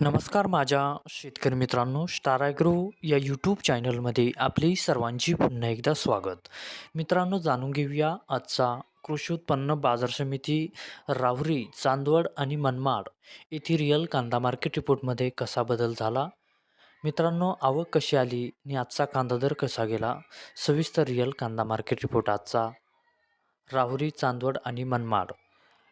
नमस्कार माझ्या शेतकरी मित्रांनो स्टारॅग्रो या यूट्यूब चॅनलमध्ये आपले सर्वांची पुन्हा एकदा स्वागत. मित्रांनो जाणून घेऊया आजचा कृषी उत्पन्न बाजार समिती राहुरी चांदवड आणि मनमाड येथे रिअल कांदा मार्केट रिपोर्टमध्ये कसा बदल झाला? मित्रांनो आवक कशी आली आणि आजचा कांदा दर कसा गेला? सविस्तर रिअल कांदा मार्केट रिपोर्ट आजचा. राहुरी चांदवड आणि मनमाड.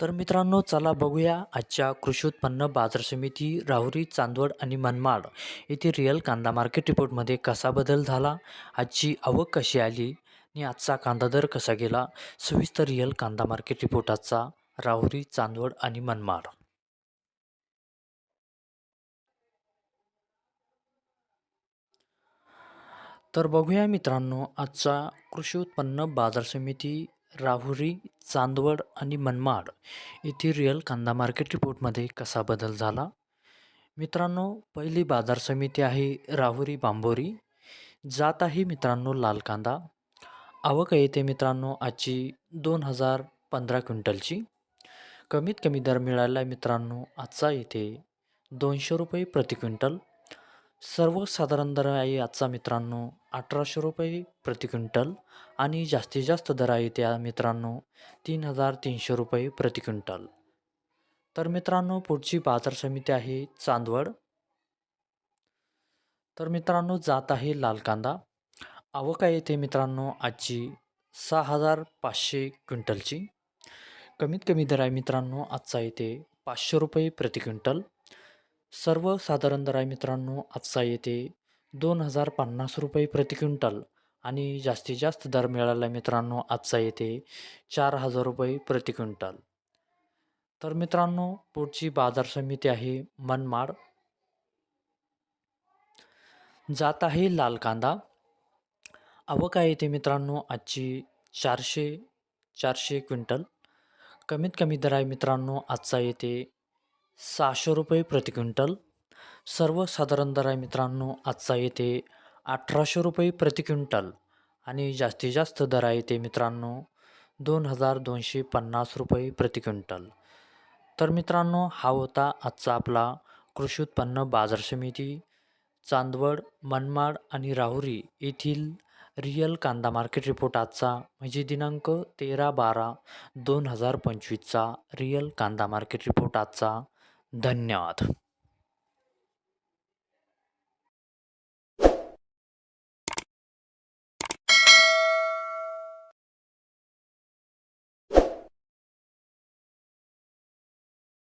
तर मित्रांनो चला बघूया आजच्या कृषी उत्पन्न बाजार समिती राहुरी चांदवड आणि मनमाड येथे रिअल कांदा मार्केट रिपोर्टमध्ये कसा बदल झाला आजची आवक कशी आली आणि आजचा कांदा दर कसा गेला सविस्तर रिअल कांदा मार्केट रिपोर्ट आजचा राहुरी चांदवड आणि मनमाड. तर बघूया मित्रांनो आजचा कृषी उत्पन्न बाजार समिती राहुरी चांदवड आणि मनमाड येथील रिअल कांदा मार्केट रिपोर्टमध्ये कसा बदल झाला? मित्रांनो पहिली बाजार समिती आहे राहुरी बांबोरी. जात आहे मित्रांनो लाल कांदा. आवक येते मित्रांनो आजची दोन हजार पंधरा क्विंटलची. कमीत कमी दर मिळाला मित्रांनो आजचा येथे दोनशे रुपये प्रति क्विंटल. सर्वसाधारण दर आहे आजचा मित्रांनो. अठराशे रुपये प्रति क्विंटल आणि जास्तीत जास्त दर आहे त्या मित्रांनो तीन हजार तीनशे रुपये प्रति क्विंटल. तर मित्रांनो पुढची बाजार समिती आहे चांदवड. तर मित्रांनो जात आहे लाल कांदा. आवक आहे ते मित्रांनो आजची सहा हजार पाचशे क्विंटलची. कमीत कमी दर आहे मित्रांनो आजचा येते पाचशे रुपये प्रति क्विंटल. सर्वसाधारण दर आहे मित्रांनो आजचा येते दोन हजार पन्नास रुपये प्रति क्विंटल आणि जास्तीत जास्त दर मिळाला मित्रांनो आजचा येते चार हजार रुपये प्रति क्विंटल. तर मित्रांनो पुढची बाजार समिती आहे मनमाड. जात आहे लाल कांदा. आवक आहे ते मित्रांनो आजची चारशे चारशे क्विंटल. कमीत कमी दर आहे मित्रांनो आजचा येते सहाशे रुपये प्रति क्विंटल. सर्वसाधारण दर आहे मित्रांनो आजचा येते अठराशे रुपये प्रति क्विंटल. आणि जास्तीत जास्त दर आहे ते मित्रांनो दोन हजार दोनशे पन्नास रुपये प्रति क्विंटल. तर मित्रांनो हा होता आजचा आपला कृषी उत्पन्न बाजार समिती. चांदवड मनमाड आणि राहुरी येथील रिअल कांदा मार्केट रिपोर्ट आजचा म्हणजे दिनांक तेरा बारा दोन हजार पंचवीसचा रिअल कांदा मार्केट रिपोर्ट आजचा. धन्यवाद.